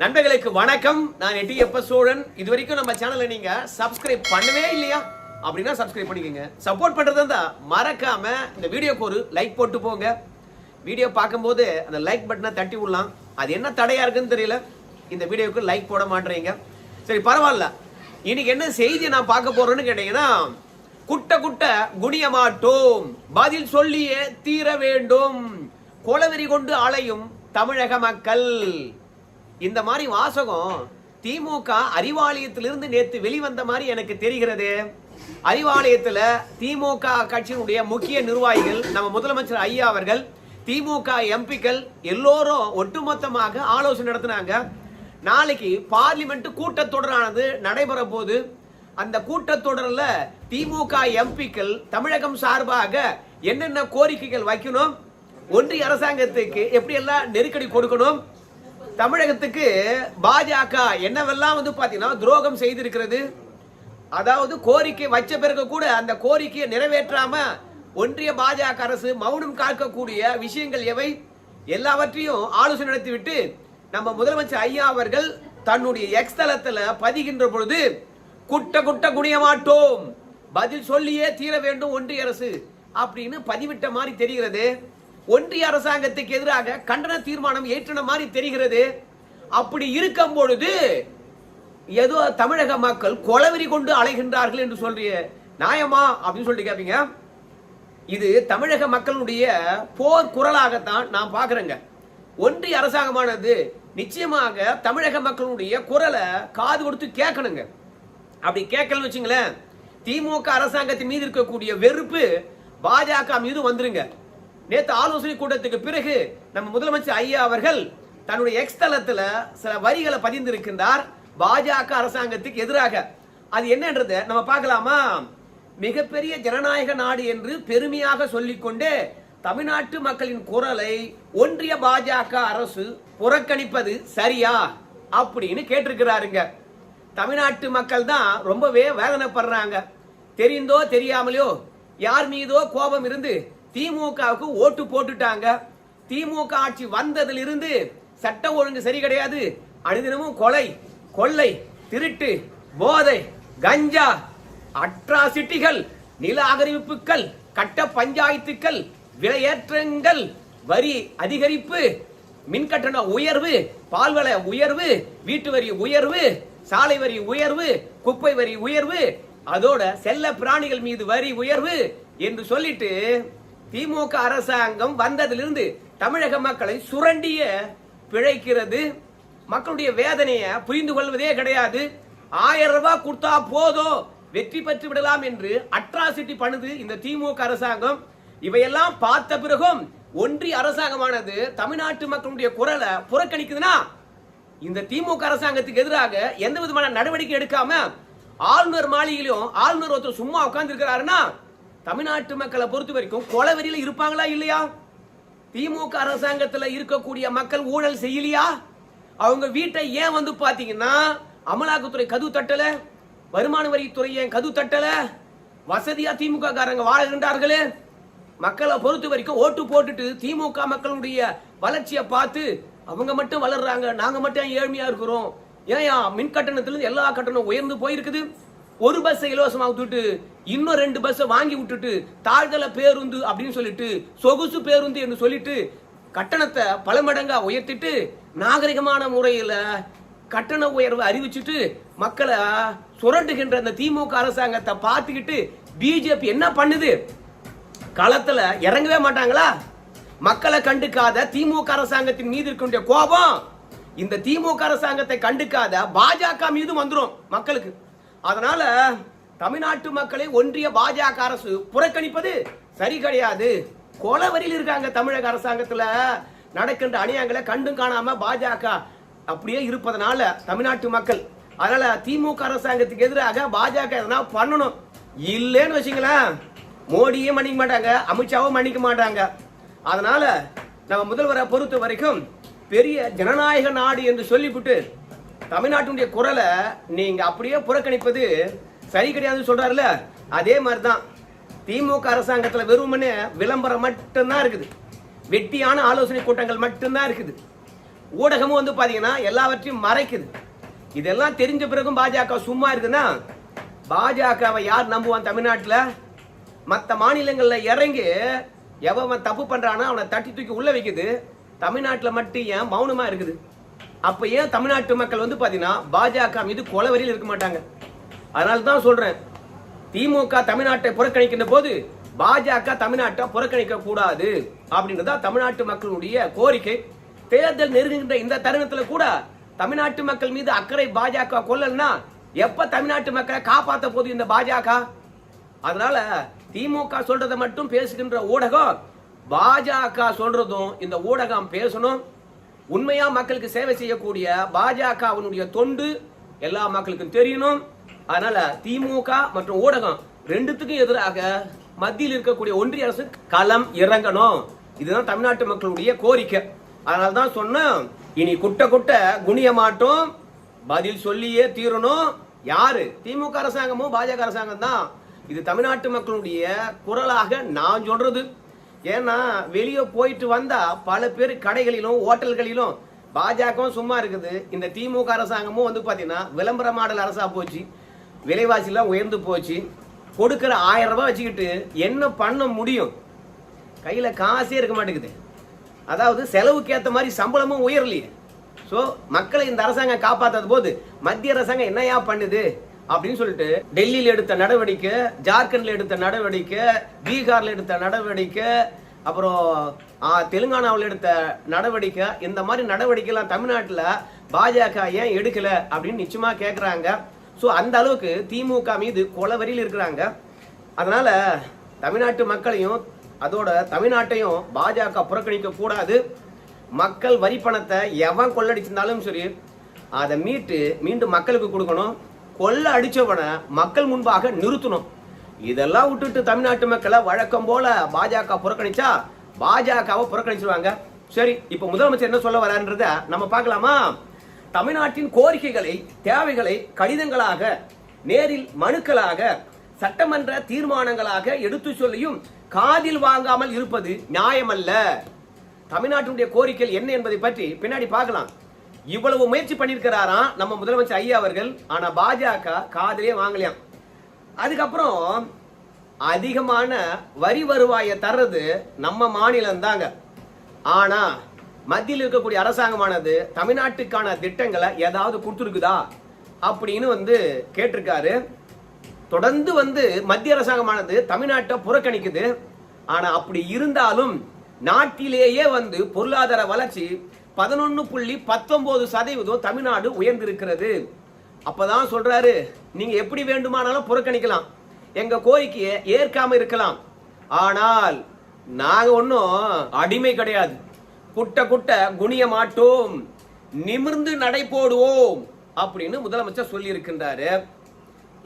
நண்பர்களுக்கு வணக்கம். நான் எட்டியப்ப சோழன். இது வரைக்கும் நம்ம சேனலை நீங்க சப்ஸ்கிரைப் பண்ணவே இல்லையா? அப்படின்னா சப்ஸ்கிரைப் பண்ணிக்கோங்க. சப்போர்ட் பண்றதா இருந்தா மறக்காம இந்த வீடியோக்கு ஒரு லைக் போட்டு போங்க. வீடியோ பார்க்கும்போது அந்த லைக் பட்டனை தட்டி விடலாம். அது என்ன தடையா இருக்குன்னு தெரியல. இந்த வீடியோக்கு லைக் போட மாட்டேறீங்க. சரி பரவாயில்ல. இன்னைக்கு என்ன செய்தி நான் பார்க்க போறேன்னு கேட்டீங்கன்னா குட்ட குட்ட குனிய மாட்டோம் பதில் சொல்லியே தீர வேண்டும். கொலவெறி கொண்டு அலையும் தமிழக மக்கள். இந்த மாதிரி வாசகம் திமுக அறிவாலயத்திலிருந்து நேற்று வெளிவந்த மாதிரி எனக்கு தெரிகிறது. அறிவாலயத்தில் திமுக கட்சியினுடைய முக்கிய நிர்வாகிகள் நம்ம முதலமைச்சர் ஐயா அவர்கள் திமுக எம்பிக்கள் எல்லோரும் ஒட்டுமொத்தமாக ஆலோசனை நடத்தினாங்க. நாளைக்கு பார்லிமெண்ட் கூட்டத்தொடரானது நடைபெற போது அந்த கூட்டத்தொடரில் திமுக எம்பிக்கள் தமிழகம் சார்பாக என்னென்ன கோரிக்கைகள் வைக்கணும் ஒன்றிய அரசாங்கத்துக்கு எப்படி எல்லாம் நெருக்கடி கொடுக்கணும் தமிழகத்துக்கு பாஜக என்னவெல்லாம் வந்து பாத்தீங்கன்னா துரோகம் செய்திருக்கிறது? அதாவது கோரிக்கை வச்ச பிறகு கூட அந்த கோரிக்கையை நிறைவேற்றாம ஒன்றிய பாஜக அரசு மௌனம் காக்கக்கூடிய விஷயங்கள் எவை? எல்லாவற்றையும் ஆலோசனை நடத்திவிட்டு நம்ம முதலமைச்சர் ஐயா அவர்கள் தன்னுடைய எக்ஸ் தளத்துல பதிகின்ற பொழுது குட்ட குட்ட குனிய மாட்டோம் பதில் சொல்லியே தீர வேண்டும் ஒன்றிய அரசு அப்படின்னு பதிவிட்ட மாதிரி தெரிகிறது. ஒன்றிய அரசாங்கத்துக்கு எதிராக கண்டன தீர்மானம் ஏற்றின மாதிரி தெரிகிறது. அப்படி இருக்கும் பொழுது ஏதோ தமிழக மக்கள் கொலவெறி கொண்டு அலைகின்றார்கள் என்று சொல்றிய. நியாயமா? அப்படின்னு சொல்லிட்டு கேட்பீங்க இது தமிழக மக்களுடைய போர் குரலாகத்தான் நான் பார்க்குறேங்க. ஒன்றிய அரசாங்கமானது நிச்சயமாக தமிழக மக்களுடைய குரலை காது கொடுத்து கேட்கணுங்க. அப்படி கேட்கலன்னு வச்சுங்களேன் திமுக அரசாங்கத்தின் மீது இருக்கக்கூடிய வெறுப்பு பாஜக மீது வந்துருங்க. நேத்து ஆலோசனை கூட்டத்துக்கு பிறகு நம்ம முதலமைச்சர் ஐயா அவர்கள் தன்னுடைய எக்ஸ் தளத்துல சில வரிகளை பதிந்திருக்கின்றார். பாஜக அரசாங்கத்துக்கு எதிராக. அது என்னன்றதை நம்ம பார்க்கலாமா? மிகப்பெரிய ஜனநாயக நாடு என்று பெருமையாக சொல்லிக்கொண்டு தமிழ்நாட்டு மக்களின் குரலை ஒன்றிய பாஜக அரசு புறக்கணிப்பது சரியா? அப்படின்னு கேட்டிருக்கிறாருங்க. தமிழ்நாட்டு மக்கள் தான் ரொம்பவே வேதனைப்படுறாங்க. தெரிந்தோ தெரியாமலையோ யார் மீதோ கோபம் இருந்து திமுகவுக்கு ஓட்டு போட்டுட்டாங்க. திமுக ஆட்சி வந்ததிலிருந்து சட்டம் ஒழுங்கு சரி கிடையாது. அனுதினமும் கொலை கொள்ளை திருட்டு போதை கஞ்சா அட்ராசிட்டிகள் நில ஆக்கிரமிப்புகள் கட்ட பஞ்சாயத்துக்கள் விலையேற்றங்கள் வரி அதிகரிப்பு மின் கட்டண உயர்வு பால்வள உயர்வு வீட்டு வரி உயர்வு சாலை வரி உயர்வு குப்பை வரி உயர்வு அதோட செல்ல பிராணிகள் மீது வரி உயர்வு என்று சொல்லிட்டு திமுக அரசாங்கம் வந்ததிலிருந்து தமிழக மக்களை சுரண்டிய பிழைக்கிறது. மக்களுடைய வேதனையை புரிந்து கொள்வதே கிடையாது. ஆயிரம் ரூபாய் கொடுத்தா போதும் வெற்றி பெற்று விடலாம் என்று அட்ராசிட்டி பண்ணுது இந்த திமுக அரசாங்கம். இவையெல்லாம் பார்த்த பிறகும் ஒன்றிய அரசாங்கமானது தமிழ்நாட்டு மக்களுடைய குரலை புறக்கணிக்குதுன்னா இந்த திமுக அரசாங்கத்துக்கு எதிராக எந்த விதமான நடவடிக்கை எடுக்காம ஆளுநர் மாளிகையிலும் ஆளுநர் ஒருத்தர் சும்மா உட்கார்ந்து இருக்கிறாருன்னா தமிழ்நாட்டு மக்களை பொறுத்த வரைக்கும் கொலவெறியில் இருப்பாங்களா இல்லையா? திமுக அரசாங்கத்தில் இருக்கக்கூடிய மக்கள் ஊழல் செய்யலையா? அவங்க வீட்டை ஏன் வந்து பார்த்தீங்கன்னா அமலாக்கத்துறை கது தட்டல? வருமான வரித்துறை ஏன் கது தட்டல? வசதியா திமுக காரங்க வாழ்கின்றார்களே? மக்களை பொறுத்த வரைக்கும் ஓட்டு போட்டுட்டு திமுக மக்களுடைய வளர்ச்சியை பார்த்து அவங்க மட்டும் வளர்றாங்க நாங்கள் மட்டும் ஏழ்மையா இருக்கிறோம். ஏன் மின் கட்டணத்திலிருந்து எல்லா கட்டணம் உயர்ந்து போயிருக்குது? ஒரு பஸ்ஸை இலவசமாக விட்டுட்டு இன்னும் ரெண்டு பஸ்ஸை வாங்கி விட்டுட்டு தாழ்தள பேருந்து அப்படின்னு சொல்லிட்டு சொகுசு பேருந்து என்று சொல்லிட்டு கட்டணத்தை பல மடங்கா உயர்த்திட்டு நாகரிகமான முறையில் கட்டண உயர்வு அறிவிச்சுட்டு மக்களை சுரண்டுகின்ற அந்த திமுக அரசாங்கத்தை பார்த்துக்கிட்டு பிஜேபி என்ன பண்ணுது? களத்துல இறங்கவே மாட்டாங்களா? மக்களை கண்டுக்காத திமுக அரசாங்கத்தின் மீது இருக்கின்ற கோபம் இந்த திமுக அரசாங்கத்தை கண்டுக்காத பாஜக மீது வந்துடும் மக்களுக்கு. அதனால தமிழ்நாட்டு மக்களை ஒன்றிய பாஜக அரசு புறக்கணிப்பது சரி கிடையாது. கொலவரியில் இருக்காங்க தமிழக அரசாங்கத்துல. நடக்கின்ற அநியாயங்களை கண்டும் காணாம பாஜக அப்படியே இருப்பதனால தமிழ்நாட்டு மக்கள். அதனால திமுக அரசாங்கத்துக்கு எதிராக பாஜக எதனா பண்ணணும். இல்லைன்னு வச்சுங்களேன் மோடியும் மன்னிக்க மாட்டாங்க அமித்ஷாவும் மன்னிக்க மாட்டாங்க. அதனால நம்ம முதல்வரை பொறுத்த வரைக்கும் பெரிய ஜனநாயக நாடு என்று சொல்லிவிட்டு தமிழ்நாட்டுடைய குரலை நீங்க அப்படியே புறக்கணிப்பது சரி கிடையாதுன்னு சொல்றாருல அதே மாதிரி தான் திமுக அரசாங்கத்துல வெறுமனே விளம்பரம் மட்டும்தான் இருக்குது. வெட்டியான ஆலோசனை கூட்டங்கள் மட்டும்தான் இருக்குது. ஊடகமும் வந்து பாத்தீங்கன்னா எல்லாவற்றையும் மறைக்குது. இதெல்லாம் தெரிஞ்ச பிறகும் பாஜக சும்மா இருக்குன்னா பாஜகவை யார் நம்புவான் தமிழ்நாட்டில்? மற்ற மாநிலங்களில் இறங்கி எவன் தப்பு பண்றானோ அவனை தட்டி தூக்கி உள்ள வைக்குது. தமிழ்நாட்டில் மட்டும் ஏன் மௌனமா இருக்குது? அப்ப ஏன் தமிழ்நாட்டு மக்கள் வந்து பாத்தீங்கன்னா பாஜக மீது கொலவரியில் இருக்க மாட்டாங்க. அதனால தான் சொல்றேன். திமுக தமிழ்நாட்டை புறக்கணிக்கின்ற போது பாஜக தமிழ்நாட்டை புறக்கணிக்க கூடாது. அப்படின்றதா தமிழ்நாட்டு மக்களுடைய கோரிக்கை. தேர்தல் நெருங்குகின்ற இந்த தருணத்துல கூட தமிழ்நாட்டு மக்கள் மீது அக்கறை பாஜக கொள்ளலன்னா எப்ப தமிழ்நாட்டு மக்களை காப்பாத்த போது இந்த பாஜக? அதனால திமுக சொல்றதை மட்டும் பேசுகின்ற ஊடகம் பாஜக சொல்றதும் இந்த ஊடகம் பேசணும். உண்மையா மக்களுக்கு சேவை செய்யக்கூடிய பாஜகவினுடைய தொண்டு எல்லா மக்களுக்கும் தெரியணும். அதனால திமுக மற்றும் ஊடகம் ரெண்டுத்துக்கும் எதிராக மத்தியில் இருக்கக்கூடிய ஒன்றிய அரசு களம் இறங்கணும். இதுதான் தமிழ்நாட்டு மக்களுடைய கோரிக்கை. அதனால தான் சொன்ன இனி குட்ட குட்ட குனிய மாட்டோம். பதில் சொல்லியே தீரணும். யாரு? திமுக அரசாங்கமும் பாஜக அரசாங்கம் தான் இது தமிழ்நாட்டு மக்களுடைய குரலாக நான் சொல்றது. ஏன்னா வெளியே போயிட்டு வந்தா பல பேர் கடைகளிலும் ஹோட்டல்களிலும் பாஜகவும் சும்மா இருக்குது. இந்த திமுக அரசாங்கமும் வந்து பார்த்தீங்கன்னா விளம்பர மாடல் அரசா போச்சு. விலைவாசிலாம் உயர்ந்து போச்சு. கொடுக்குற ஆயிரம் ரூபாய் வச்சுக்கிட்டு என்ன பண்ண முடியும்? கையில் காசே இருக்க மாட்டேங்குது. அதாவது செலவுக்கு ஏற்ற மாதிரி சம்பளமும் உயரலையே. ஸோ மக்களை இந்த அரசாங்கம் காப்பாற்றது போது மத்திய அரசாங்கம் என்னையா பண்ணுது? அப்படின்னு சொல்லிட்டு டெல்லியில் எடுத்த நடவடிக்கை ஜார்க்கண்ட்ல எடுத்த நடவடிக்கை பீகார்ல எடுத்த நடவடிக்கை அப்புறம் தெலுங்கானாவில் எடுத்த நடவடிக்கை இந்த மாதிரி நடவடிக்கைலாம் தமிழ்நாட்டில் பாஜக ஏன் எடுக்கல அப்படின்னு நிச்சயமா கேட்குறாங்க ஸோ அந்த அளவுக்கு திமுக மீது கொலவரியில் இருக்கிறாங்க. அதனால தமிழ்நாட்டு மக்களையும் அதோட தமிழ்நாட்டையும் பாஜக புறக்கணிக்க கூடாது. மக்கள் வரி பணத்தை எவன் கொள்ளடிச்சிருந்தாலும் சரி அதை மீட்டு மீண்டும் மக்களுக்கு கொடுக்கணும். கொள்ள அடிச்சவனை மக்கள் முன்பாக நிறுத்தணும். இதெல்லாம் விட்டுட்டு தமிழ்நாட்டு மக்களை வழக்கம் போல பாஜக புறக்கணிச்சா பாஜகவை புறக்கணிச்சிருவாங்க. சரி இப்ப முதலமைச்சர் என்ன சொல்ல வரான்றத நம்ம பார்க்கலாமா? தமிழ்நாட்டின் கோரிக்கைகளை தேவைகளை கடிதங்களாக நேரில் மனுக்களாக சட்டமன்ற தீர்மானங்களாக எடுத்து சொல்லியும் காதில் வாங்காமல் இருப்பது நியாயமல்ல. தமிழ்நாட்டினுடைய கோரிக்கை என்ன என்பதை பற்றி பின்னாடி பார்க்கலாம். இவ்வளவு முயற்சி பண்ணியிருக்கிறாராம் நம்ம முதலமைச்சர் ஐயா அவர்கள். ஆனா பாஜக காதலே வாங்கலையாம். அதுக்கப்புறம் அதிகமான வரி வருவாயை தர்றது நம்ம மாநிலம் தாங்க. ஆனா மத்தியில் இருக்கக்கூடிய அரசாங்கமானது தமிழ்நாட்டுக்கான திட்டங்களை ஏதாவது கொடுத்துருக்குதா அப்படின்னு வந்து கேட்டிருக்காரு. தொடர்ந்து வந்து மத்திய அரசாங்கமானது தமிழ்நாட்டை புறக்கணிக்குது. ஆனா அப்படி இருந்தாலும் நாட்டிலேயே வந்து பொருளாதார வளர்ச்சி பதினொன்று புள்ளி பத்தொன்பது சதவீதம் தமிழ்நாடு உயர்ந்திருக்கிறது. அப்பதான் சொல்றாரு நீங்க எப்படி வேண்டுமானாலும் புறக்கணிக்கலாம். எங்க கோரிக்கையை ஏற்காம இருக்கலாம். ஆனால் நாங்க ஒன்றும் அடிமை கிடையாது. குட்ட குட்ட குனிய மாட்டோம். நிமிர்ந்து நடை போடுவோம் அப்படின்னு முதலமைச்சர் சொல்லி இருக்கின்றாரு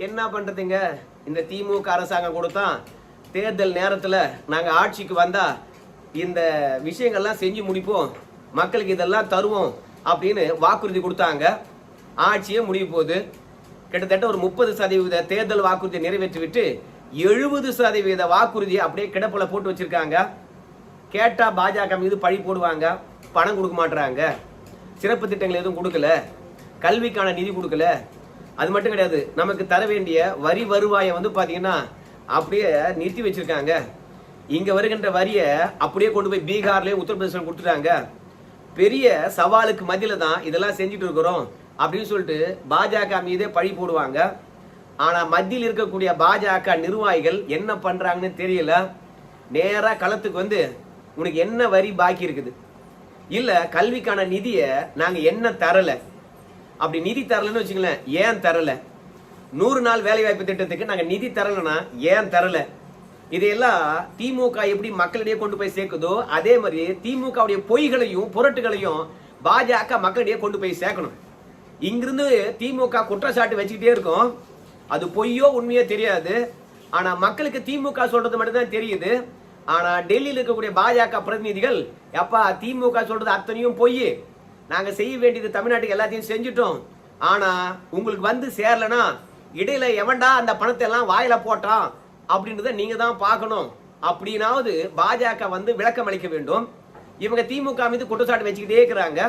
என்ன பண்றதுங்க? இந்த திமுக அரசாங்கம் கொடுத்தான் தேர்தல் நேரத்தில் நாங்கள் ஆட்சிக்கு வந்தா இந்த விஷயங்கள்லாம் செஞ்சு முடிப்போம். மக்களுக்கு இதெல்லாம் தருவோம் அப்படின்னு வாக்குறுதி கொடுத்தாங்க. ஆட்சியே முடிய போகுது. கிட்டத்தட்ட ஒரு முப்பது சதவீத தேர்தல் வாக்குறுதியை நிறைவேற்றிவிட்டு எழுபது சதவீத வாக்குறுதி அப்படியே கிடப்பில் போட்டு வச்சிருக்காங்க. கேட்டால் பாஜக மீது பழி போடுவாங்க. பணம் கொடுக்க மாட்டுறாங்க சிறப்பு திட்டங்கள் எதுவும் கொடுக்கல. கல்விக்கான நிதி கொடுக்கல. அது மட்டும் கிடையாது. நமக்கு தர வேண்டிய வரி வருவாயை வந்து பார்த்தீங்கன்னா அப்படியே நிறுத்தி வச்சிருக்காங்க. இங்கே வருகின்ற வரியை அப்படியே கொண்டு போய் பீகார்லேயே உத்தரப்பிரதேசம் கொடுத்துட்டாங்க. பெரிய சவாலுக்கு மத்தியில் தான் இதெல்லாம் செஞ்சுட்டு இருக்கிறோம் அப்படின்னு சொல்லிட்டு பாஜக மீதே பழி போடுவாங்க. ஆனால் மத்தியில் இருக்கக்கூடிய பாஜக நிர்வாகிகள் என்ன பண்ணுறாங்கன்னு தெரியல. நேராக களத்துக்கு வந்து உனக்கு என்ன வரி பாக்கி இருக்குது? இல்லை கல்விக்கான நிதியை நாங்கள் என்ன தரலை? அப்படி நிதி தரலைன்னு வச்சுங்களேன் ஏன் தரலை? நூறு நாள் வேலைவாய்ப்பு திட்டத்துக்கு நாங்கள் நிதி தரலைன்னா ஏன் தரலை? இதையெல்லாம் திமுக எப்படி மக்களிடையே கொண்டு போய் சேர்க்குதோ அதே மாதிரி திமுகவுடைய பொய்களையும் புரட்டுகளையும் பாஜக மக்களிடையே கொண்டு போய் சேர்க்கணும். இங்கிருந்து திமுக குற்றச்சாட்டு வச்சுக்கிட்டே இருக்கும். அது பொய்யோ உண்மையோ தெரியாது. ஆனா மக்களுக்கு திமுக சொல்றது மட்டும்தான் தெரியுது. ஆனா டெல்லியில் இருக்கக்கூடிய பாஜக பிரதிநிதிகள் எப்பா திமுக சொல்றது அத்தனையும் பொய் நாங்க செய்ய வேண்டியது தமிழ்நாட்டுக்கு எல்லாத்தையும் செஞ்சுட்டோம். ஆனா உங்களுக்கு வந்து சேரலனா இடையில எவன்டா அந்த பணத்தை எல்லாம் வாயில போட்டான்? அப்படின்றத நீங்க தான் பார்க்கணும். அப்படின்னாவது பாஜக வந்து விளக்கம் அளிக்க வேண்டும். இவங்க திமுக மீது குற்றச்சாட்டு வச்சுக்கிட்டே இருக்கிறாங்க.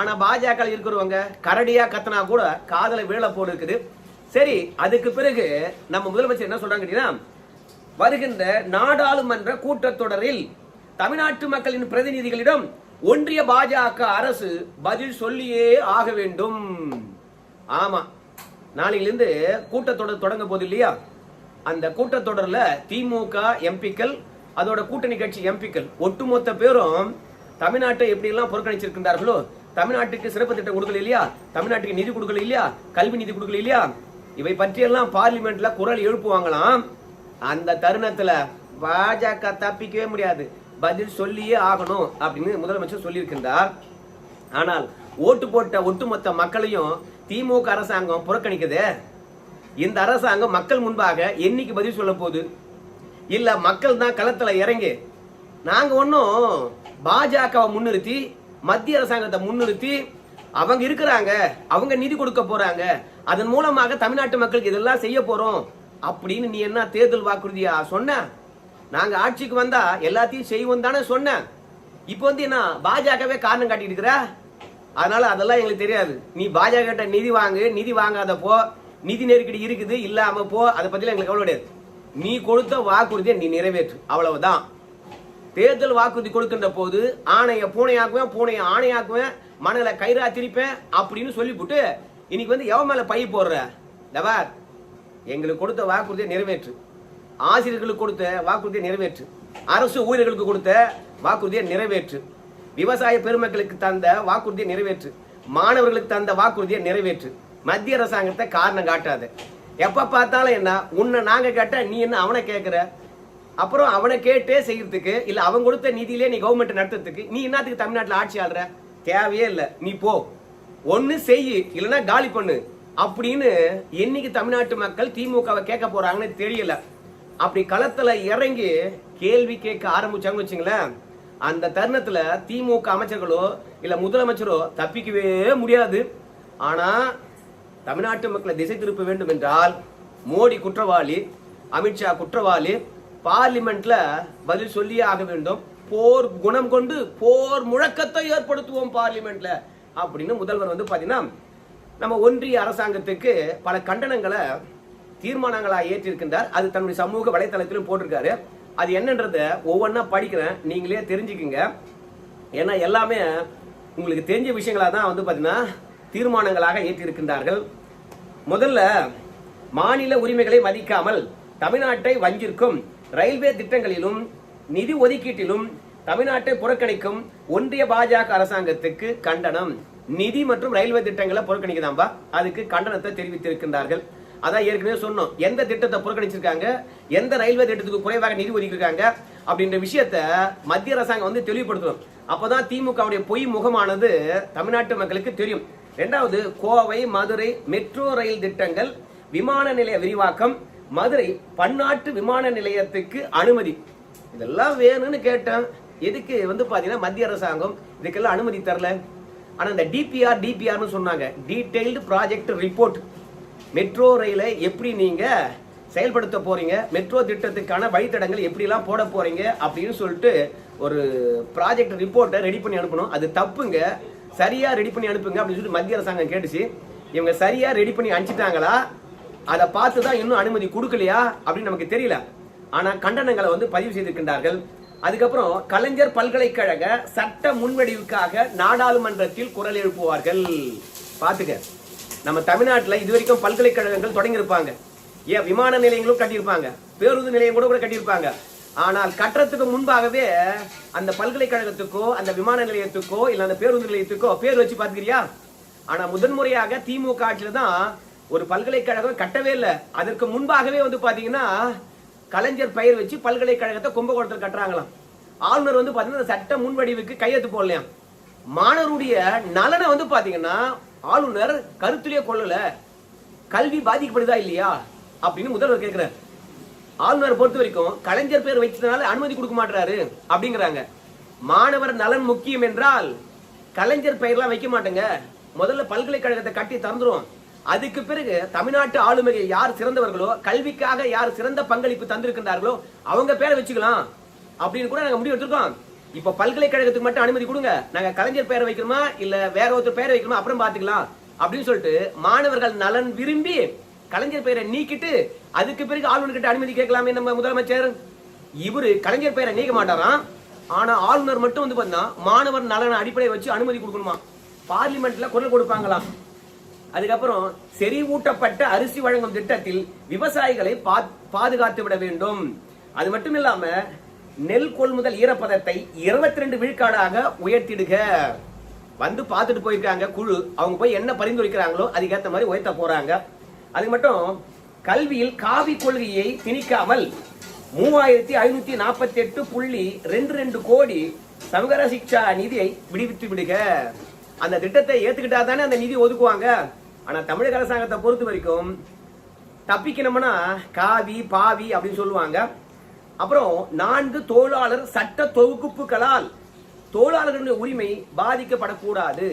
ஆனா பாஜக இருக்கிறவங்க கரடியா கத்தனா கூட காதல வேலை போடு இருக்குது சரி அதுக்கு பிறகு நம்ம முதலமைச்சர் என்ன சொல்றாங்க கேட்டீங்கன்னா வருகின்ற நாடாளுமன்ற கூட்டத்தொடரில் தமிழ்நாட்டு மக்களின் பிரதிநிதிகளிடம் ஒன்றிய பாஜக அரசு பதில் சொல்லியே ஆக வேண்டும். ஆமா. நாளையிலிருந்து கூட்டத்தொடர் தொடங்க போது இல்லையா? அந்த கூட்டத்தொடரில் திமுக எம்பிக்கள் அதோட கூட்டணி கட்சி எம்பிக்கள் ஒட்டுமொத்த பேரும் தமிழ்நாட்டை எப்படியெல்லாம் புறக்கணிச்சிருக்கின்றார்களோ தமிழ்நாட்டுக்கு சிறப்பு திட்டம் கொடுக்கல இல்லையா? தமிழ்நாட்டுக்கு நிதி கொடுக்கல இல்லையா? கல்வி நிதி கொடுக்கல இல்லையா? இவை பற்றியெல்லாம் பார்லிமெண்ட்ல குரல் எழுப்புவாங்களாம். அந்த தருணத்துல பாஜக தப்பிக்கவே முடியாது. பதில் சொல்லியே ஆகணும் அப்படின்னு முதலமைச்சர் சொல்லியிருக்கின்றார். ஆனால் ஓட்டு போட்ட ஒட்டுமொத்த மக்களையும் திமுக அரசாங்கம் புறக்கணிக்குதே. இந்த அரசாங்கம் மக்கள் முன்பாக என்னைக்கு பதில் சொல்ல போகுது? இல்ல மக்கள் தான் களத்துல இறங்கி நாங்க ஒன்றும் பாஜகவை முன்னிறுத்தி மத்திய அரசாங்கத்தை முன்னிறுத்தி அவங்க இருக்கிறாங்க அவங்க நிதி கொடுக்க போறாங்க அதன் மூலமாக தமிழ்நாட்டு மக்களுக்கு இதெல்லாம் செய்ய போறோம் அப்படின்னு நீ என்ன தேர்தல் வாக்குறுதியா சொன்ன? நாங்க ஆட்சிக்கு வந்தா எல்லாத்தையும் செய்வோம் தானே சொன்னேன் இப்போ வந்து என்ன பாஜகவே காரணம் காட்டிட்டு இருக்கிற? அதனால அதெல்லாம் எங்களுக்கு தெரியாது. நீ பாஜக நிதி வாங்கு நிதி வாங்காதப்போ நிதி நெருக்கடி இருக்குது இல்லாம போ அதை பத்தி எங்களுக்கு கவலை கிடையாது. நீ கொடுத்த வாக்குறுதியை நீ நிறைவேற்று. அவ்வளவுதான். தேர்தல் வாக்குறுதி கொடுக்கின்ற போது ஆணைய பூனையாக்குவேன் பூனையை ஆணையாக்குவேன் மணலை கயிறா திரிப்பேன் அப்படின்னு சொல்லிவிட்டு இன்னைக்கு வந்து எவன் மேல பை போடுற? தவார் எங்களுக்கு கொடுத்த வாக்குறுதியை நிறைவேற்று. ஆசிரியர்களுக்கு கொடுத்த வாக்குறுதியை நிறைவேற்று. அரசு ஊழியர்களுக்கு கொடுத்த வாக்குறுதியை நிறைவேற்று. விவசாய பெருமக்களுக்கு தந்த வாக்குறுதியை நிறைவேற்று. மாணவர்களுக்கு தந்த வாக்குறுதியை நிறைவேற்று. மத்திய அரசாங்கத்தை காரணம் காட்டாது. எப்ப பார்த்தாலும் என்ன உன்னை நாங்க கேட்டால் நீ என்ன அவனை கேட்கிற அப்புறம் அவனை கேட்டே செய்யறதுக்கு இல்ல அவன் கொடுத்த நிதியிலே நீ கவர்மெண்ட் நடத்துறதுக்கு நீ என்னத்துக்கு தமிழ்நாட்டில் ஆட்சி ஆள்ற? தேவையே இல்லை. நீ போ. ஒன்று செய் இல்லைன்னா காலி பண்ணு. அப்படின்னு என்னைக்கு தமிழ்நாட்டு மக்கள் திமுகவை கேட்க போறாங்கன்னு தெரியல. அப்படி களத்துல இறங்கி கேள்வி கேட்க ஆரம்பிச்சாங்கன்னு வச்சுங்களேன் அந்த தருணத்துல திமுக அமைச்சர்களோ இல்ல முதலமைச்சரோ தப்பிக்கவே முடியாது. ஆனா தமிழ்நாட்டு மக்களை திசை திருப்ப வேண்டும் என்றால் மோடி குற்றவாளி அமித்ஷா குற்றவாளி பார்லிமெண்ட்ல பதில் சொல்லியே ஆக வேண்டும். போர் குணம் கொண்டு போர் முழக்கத்தை ஏற்படுத்துவோம் பார்லிமெண்ட்ல. அப்படின்னு முதல்வர் வந்து பாத்தீங்கன்னா நம்ம ஒன்றிய அரசாங்கத்துக்கு பல கண்டனங்களை தீர்மானங்களாக ஏற்றிருக்கின்றார். அது தன்னுடைய சமூக வலைத்தளத்திலும் போட்டிருக்காரு. அது என்னன்றத ஒவ்வொன்றா படிக்கிறேன். நீங்களே தெரிஞ்சுக்குங்க. ஏன்னா எல்லாமே உங்களுக்கு தெரிஞ்ச விஷயங்களாக தான் வந்து பார்த்தீங்கன்னா தீர்மானங்களாக ஏற்றிருக்கின்றார்கள். முதல்ல மாநில உரிமைகளை மதிக்காமல் தமிழ்நாட்டை வஞ்சிருக்கும் ரயில்வே திட்டங்களிலும் நிதி ஒதுக்கீட்டிலும் தமிழ்நாட்டை புறக்கணிக்கும் ஒன்றிய பாஜக அரசாங்கத்துக்கு கண்டனம். நிதி மற்றும் ரயில்வே திட்டங்களை புறக்கணிக்கதாம்பா? அதுக்கு கண்டனத்தை தெரிவித்திருக்கின்றார்கள். அதான் ஏற்கனவே சொன்னோம். எந்த திட்டத்தை புறக்கணிச்சிருக்காங்க? எந்த ரயில்வே திட்டத்துக்கு குறைவாக நிதி ஒதுக்கியிருக்காங்க? அப்படின்ற விஷயத்த மத்திய அரசாங்கம் வந்து தெளிவுபடுத்தணும். அப்பதான் திமுகவுடைய பொய் முகமானது தமிழ்நாட்டு மக்களுக்கு தெரியும். ரெண்டாவது கோவை மதுரை மெட்ரோ ரயில் திட்டங்கள் விமான நிலைய விரிவாக்கம் மதுரை பன்னாட்டு விமான நிலையத்துக்கு அனுமதி. இதெல்லாம் வேணும்னு கேட்டேன். எதுக்கு வந்து பார்த்தீங்கன்னா மத்திய அரசாங்கம் இதுக்கெல்லாம் அனுமதி தரல. ஆனால் இந்த டிபிஆர் டிபிஆர்னு சொன்னாங்க. டீட்டெயில்டு ப்ராஜெக்ட் ரிப்போர்ட் மெட்ரோ ரயிலை எப்படி நீங்கள் செயல்படுத்த போகிறீங்க மெட்ரோ திட்டத்துக்கான வழித்தடங்கள் எப்படிலாம் போட போகிறீங்க அப்படின்னு சொல்லிட்டு ஒரு ப்ராஜெக்ட் ரிப்போர்ட்டை ரெடி பண்ணி அனுப்பணும். அது தப்புங்க. சரியாக ரெடி பண்ணி அனுப்புங்க அப்படின்னு சொல்லிட்டு மத்திய அரசாங்கம் கேட்டுச்சு. இவங்க சரியாக ரெடி பண்ணி அனுப்பிச்சிட்டாங்களா? அதை பார்த்து தான் இன்னும் அனுமதி கொடுக்கலையா அப்படின்னு நமக்கு தெரியல. ஆனால் கண்டனங்களை வந்து பதிவு செய்திருக்கின்றார்கள். அதுக்கப்புறம் கலைஞர் பல்கலைக்கழக சட்ட முன்வடிவுக்காக நாடாளுமன்றத்தில் குரல் எழுப்புவார்கள். பார்த்துக்க. நம்ம தமிழ்நாட்டில் இது வரைக்கும் பல்கலைக்கழகங்கள் தொடங்கியிருப்பாங்க. ஏன் விமான நிலையங்களும் கட்டியிருப்பாங்க. பேருந்து நிலையம் கூட கூட கட்டியிருப்பாங்க. ஆனால் கட்டுறதுக்கு முன்பாகவே அந்த பல்கலைக்கழகத்துக்கோ அந்த விமான நிலையத்துக்கோ இல்ல அந்த பேருந்து நிலையத்துக்கோ பேர் வச்சு பாத்துக்கிறியா ஆனா முதன்முறையாக திமுக ஆட்சியில தான் ஒரு பல்கலைக்கழகம் கட்டவே இல்லை. அதற்கு முன்பாகவே வந்து பாத்தீங்கன்னா கலைஞர் பெயர் வச்சு பல்கலைக்கழகத்தை கும்பகோணத்தில் கட்டுறாங்களாம். ஆளுநர் வந்து பாத்தீங்கன்னா சட்ட முன்வடிவுக்கு கையெழுத்து போடலையாம். மாணவருடைய நலனை வந்து பாத்தீங்கன்னா ஆளுநர் கருத்துலேயே கொள்ளல. கல்வி பாதிக்கப்படுதா இல்லையா? அப்படின்னு முதல்வர் கேட்கிறார். ஆளுநர் பொறுத்த வரைக்கும் கலைஞர் பேர் வச்சதுனால அனுமதி கொடுக்க மாட்டாரு அப்படிங்கிறாங்க. மாணவர் நலன் முக்கியம் என்றால் கலைஞர் பெயர்லாம் வைக்க மாட்டேங்க. முதல்ல பல்கலைக்கழகத்தை கட்டி தந்துரும் அதுக்கு பிறகு தமிழ்நாட்டு ஆளுமையை யார் சிறந்தவர்களோ கல்விக்காக யார் சிறந்த பங்களிப்பு தந்திருக்கின்றார்களோ அவங்க பேரை வச்சுக்கலாம் அப்படின்னு கூட நாங்க முடிவு எடுத்திருக்கோம். இப்ப பல்கலைக்கழகத்துக்கு மட்டும் அனுமதி கொடுங்க. நாங்க கலைஞர் பெயரை வைக்கணுமா? இல்ல வேற ஒருத்தர் பெயரை வைக்கணுமா? அப்புறம் பாத்துக்கலாம் அப்படின்னு சொல்லிட்டு மாணவர்கள் நலன் விரும்பி கலைஞர் பெயரை நீக்கிட்டு அதுக்கு பிறகு ஆளுநர் கிட்ட அனுமதி கேட்கலாமே நம்ம முதலமைச்சர். இவரு கலைஞர் பெயரை நீக்க மாட்டாராம் ஆனா ஆளுநர் மட்டும் வந்து பார்த்தா மாணவர் நலன அடிப்படையை வச்சு அனுமதி கொடுக்கணுமா? பார்லிமெண்ட்ல குரல் கொடுப்பாங்களாம் அதுக்கப்புறம் செறிவூட்டப்பட்ட அரிசி வழங்கும் திட்டத்தில் விவசாயிகளை பாதுகாத்து விட வேண்டும். அது மட்டும் இல்லாம நெல் கொள்முதல் ஈரப்பதத்தை 22 ரெண்டு விழுக்காடாக உயர்த்திடுக. வந்து பார்த்துட்டு போயிருக்காங்க குழு. அவங்க போய் என்ன பரிந்துரைக்கிறாங்களோ அதுக்கேற்ற மாதிரி உயர்த்த போறாங்க. அது மட்டும் கல்வியில் காவி கொள்கையை திணிக்காமல் மூவாயிரத்தி ஐநூத்தி நாற்பத்தி எட்டு புள்ளி ரெண்டு ரெண்டு கோடி சமகர சிக்ஷா நிதியை விடுவித்து விடுக. அந்த திட்டத்தை ஏத்துக்கிட்டா தானே அந்த நிதி ஒதுக்குவாங்க. ஆனா தமிழக அரசாங்கத்தை பொறுத்த வரைக்கும் தப்பிக்கணும்னா காவி பாவி அப்படின்னு சொல்லுவாங்க. அப்புறம் நான்கு தொழிலாளர் சட்ட தொகுப்புகளால் தொழிலாளர்களுடைய உரிமை பாதிக்கப்படக்கூடாது.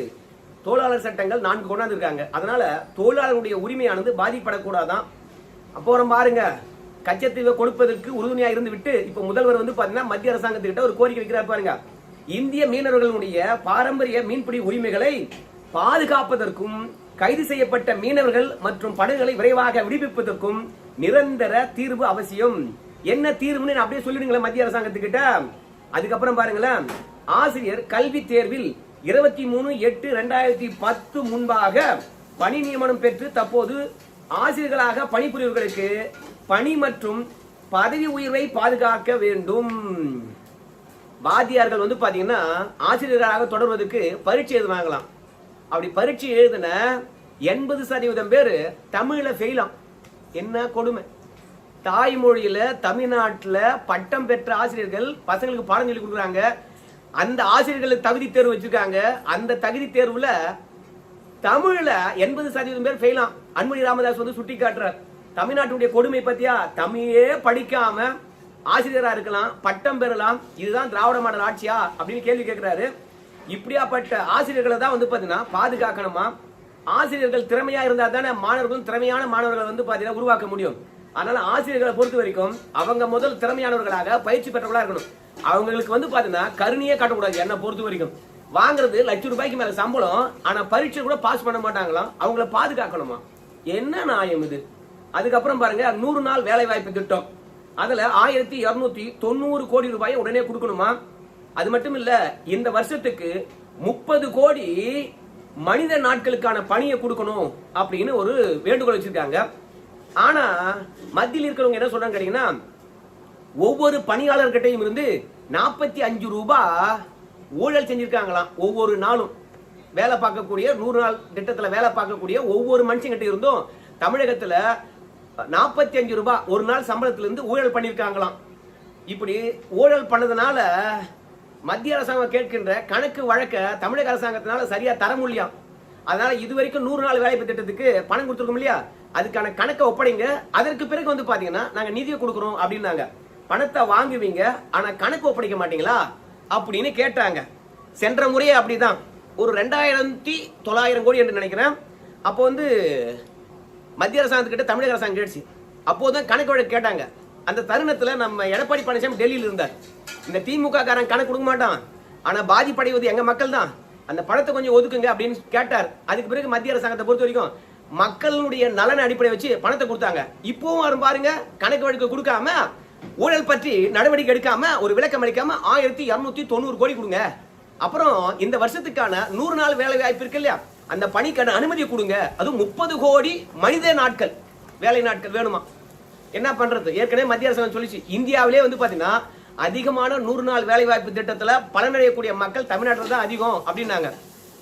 தொழிலாளர் சட்டங்கள் நான்கு கொண்டாந்துருக்காங்க. அதனால தொழிலாளர்களுடைய உரிமையானது பாதிக்கப்படக்கூடாதான். அப்புறம் பாருங்க கச்சத்தீவை கொடுப்பதற்கு உறுதுணையா இருந்து விட்டு இப்ப முதல்வர் வந்து பாத்தீங்கன்னா மத்திய அரசாங்கத்துக்கிட்ட ஒரு கோரிக்கை வைக்கிறார் பாருங்க. இந்திய மீனவர்களுடைய பாரம்பரிய மீன்பிடி உரிமைகளை பாதுகாப்பதற்கும் கைது செய்யப்பட்ட மீனவர்கள் மற்றும் படகுகளை விரைவாக விடுவிப்பதற்கும் நிரந்தர தீர்வு அவசியம். என்ன தீர்வுன்னு அப்படியே சொல்லிடுங்களேன் மத்திய அரசாங்கத்துக்கிட்ட. அதுக்கப்புறம் பாருங்களேன் ஆசிரியர் கல்வி தேர்வில் இருபத்தி மூணு எட்டு ரெண்டாயிரத்தி பத்து முன்பாக பணி நியமனம் பெற்று தற்போது ஆசிரியர்களாக பணிபுரியவர்களுக்கு பணி மற்றும் பதவி உயர்வை பாதுகாக்க வேண்டும். வாத்தியார்கள் வந்து பாத்தீங்கன்னா ஆசிரியர்களாக தொடர்வதற்கு பரீட்சை எழுதுவாங்களாம் அப்படி பரீட்சை எழுதின எண்பது சதவீதம் பேர் தமிழ்ல ஃபெயிலாம் என்ன கொடுமை? தாய்மொழியில தமிழ்நாட்டில் பட்டம் பெற்ற ஆசிரியர்கள் பசங்களுக்கு பாடம் சொல்லி கொடுக்குறாங்க. அந்த ஆசிரியர்களுக்கு தகுதி தேர்வு வச்சிருக்காங்க. அந்த தகுதி தேர்வுல தமிழ்ல எண்பது சதவீதம் பேர் ஃபெயிலாம் அன்புமணி ராமதாஸ் வந்து சுட்டி காட்டுறார். தமிழ்நாட்டுடைய கொடுமை பத்தியா? தமிழே படிக்காம ஆசிரியரா இருக்கலாம் பட்டம் பெறலாம். இதுதான் திராவிட மாடல் ஆட்சியா? அப்படின்னு கேள்வி கேட்கிறாரு இப்படியாப்பட்ட ஆசிரியர்களை தான் வந்து பாத்தீங்கன்னா பாதுகாக்கணுமா? ஆசிரியர்கள் திறமையா இருந்தா தானே மாணவர்களும் திறமையான மாணவர்களை வந்து பாத்தீங்கன்னா உருவாக்க முடியும். அதனால ஆசிரியர்களை பொறுத்த வரைக்கும் அவங்க முதல் திறமையானவர்களாக பயிற்சி பெற்றவர்களா இருக்கணும். அவங்களுக்கு வந்து பாத்தீங்கன்னா கருணையே காட்டக்கூடாது. என்ன பொறுத்த வரைக்கும். வாங்குறது லட்சம் ரூபாய்க்கு மேல சம்பளம். ஆனா பரீட்சை கூட பாஸ் பண்ண மாட்டாங்களாம். அவங்கள பாதுகாக்கணுமா? என்ன நியாயம் இது? அதுக்கப்புறம் பாருங்க நூறு நாள் வேலை வாய்ப்பு திட்டம். அதுல ஆயிரத்தி இருநூத்தி தொண்ணூறு கோடி ரூபாயை உடனே கொடுக்கணுமா? அது மட்டும் இல்ல இந்த வருஷத்துக்கு முப்பது கோடி மனித நாட்களுக்கான பணியை கொடுக்கணும் அப்படின்னு ஒரு வேண்டுகோள் வச்சிருக்காங்க. ஆனா மத்தியில் இருக்கிறவங்க என்ன சொல்றாங்க கேட்டீங்கன்னா ஒவ்வொரு பணியாளர்கிட்டையும் இருந்து நாற்பத்தி அஞ்சு ரூபாய் ஊழல் செஞ்சிருக்காங்களாம் ஒவ்வொரு நாளும். வேலை பார்க்கக்கூடிய நூறு நாள் திட்டத்தில் வேலை பார்க்கக்கூடிய ஒவ்வொரு மனுஷங்கிட்ட இருந்தும் தமிழகத்தில் நாற்பத்தி அஞ்சு ரூபாய் ஒரு நாள் சம்பளத்திலிருந்து ஊழல் பண்ணியிருக்காங்களாம் இப்படி ஊழல் பண்ணதுனால மத்திய அரசாங்கம் கேட்கின்ற கணக்கு வழக்க தமிழக அரசாங்கத்தினால சரியா தர முடியும் அதனால இது வரைக்கும் நூறு நாள் வேலைப்பு திட்டத்துக்கு பணம் கொடுத்துருக்கோம் இல்லையா? அதுக்கான கணக்கை ஒப்படைங்க. அதற்கு பிறகு வந்து பாத்தீங்கன்னா நாங்க நிதியை கொடுக்குறோம் அப்படின்னாங்க. பணத்தை வாங்குவீங்க ஆனா கணக்கு ஒப்படைக்க மாட்டீங்களா? அப்படின்னு கேட்டாங்க. சென்ற முறையே அப்படிதான். ஒரு ரெண்டாயிரத்தி தொள்ளாயிரம் கோடி என்று நினைக்கிறேன். அப்போ வந்து மத்திய அரசாங்கத்துக்கிட்ட தமிழக அரசாங்கம் கேட்டுச்சு. அப்போதான் கணக்கு வழக்கு கேட்டாங்க. அந்த தருணத்துல நம்ம எடப்பாடி பழனிசாமி டெல்லியில் இருந்தார். இந்த திமுக காரன் கணக்கு கொடுக்க மாட்டான். ஆனா பாதிப்படைவது எங்க மக்கள் தான் அந்த பணத்தை கொஞ்சம் ஒதுக்குங்க அப்படின்னு கேட்டார். அதுக்கு பிறகு மத்திய அரசாங்கத்தை பொறுத்த வரைக்கும் மக்களுடைய நலன் அடிப்படை வச்சு பணத்தை கொடுத்தாங்க. இப்பவும் வரும் பாருங்க கணக்கு வழக்கு கொடுக்காம ஊழல் பற்றி நடவடிக்கை எடுக்காம ஒரு விளக்கம் அளிக்காம ஆயிரத்தி இருநூத்தி தொண்ணூறு கோடி கொடுங்க. அப்புறம் இந்த வருஷத்துக்கான நூறு நாள் வேலை வாய்ப்பு இருக்கு இல்லையா? அந்த பணிக்கான அனுமதி கொடுங்க. அதுவும் முப்பது கோடி மனித நாட்கள். வேலை நாட்கள் வேணுமா? என்ன பண்றது? ஏற்கனவே மத்திய அரசாங்கம் சொல்லிச்சு. இந்தியாவிலே வந்து பாத்தீங்கன்னா அதிகமான நூறு நாள் வேலை வாய்ப்பு திட்டத்துல பலனடையக்கூடிய மக்கள் தமிழ்நாட்டில் தான் அதிகம் அப்படின்னாங்க.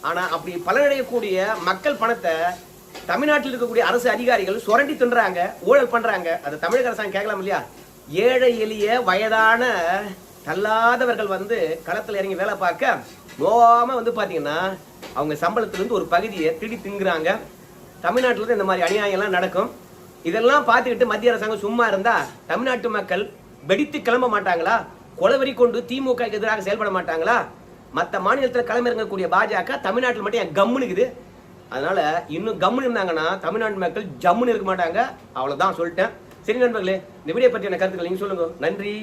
ஆனா அப்படி பலனடையக்கூடிய மக்கள் பணத்தை தமிழ்நாட்டில் இருக்கக்கூடிய அரசு அதிகாரிகள் சுரண்டி தின்றாங்க ஊழல் பண்றாங்க. அது தமிழக அரசாங்கம் கேட்கலாம் இல்லையா? ஏழை எளிய வயதான தள்ளாதவர்கள் வந்து களத்தில் இறங்கி வேலை பார்க்க நோவாம வந்து பார்த்தீங்கன்னா அவங்க சம்பளத்திலிருந்து ஒரு பகுதியை திருடி திங்குறாங்க தமிழ்நாட்டில் இந்த மாதிரி அநியாயம்லாம் நடக்கும். இதெல்லாம் பார்த்துக்கிட்டு மத்திய அரசாங்கம் சும்மா இருந்தா தமிழ்நாட்டு மக்கள் வெடித்து கிளம்ப மாட்டாங்களா? கொலவெறி கொண்டு திமுக எதிராக செயல்பட மாட்டாங்களா? மற்ற மாநிலத்தில் களமிறங்கக்கூடிய பாஜக தமிழ்நாட்டில் மட்டும் என் கம்முனுக்குது இருக்குது? அதனால இன்னும் கம்முன்னு இருந்தாங்கன்னா தமிழ்நாட்டு மக்கள் ஜம்முன்னு இருக்க மாட்டாங்க. அவ்வளோதான் சொல்லிட்டேன். சரி நண்பர்களே இந்த வீடியோ பற்றியான கருத்துக்கள் நீங்க சொல்லுங்க. நன்றி.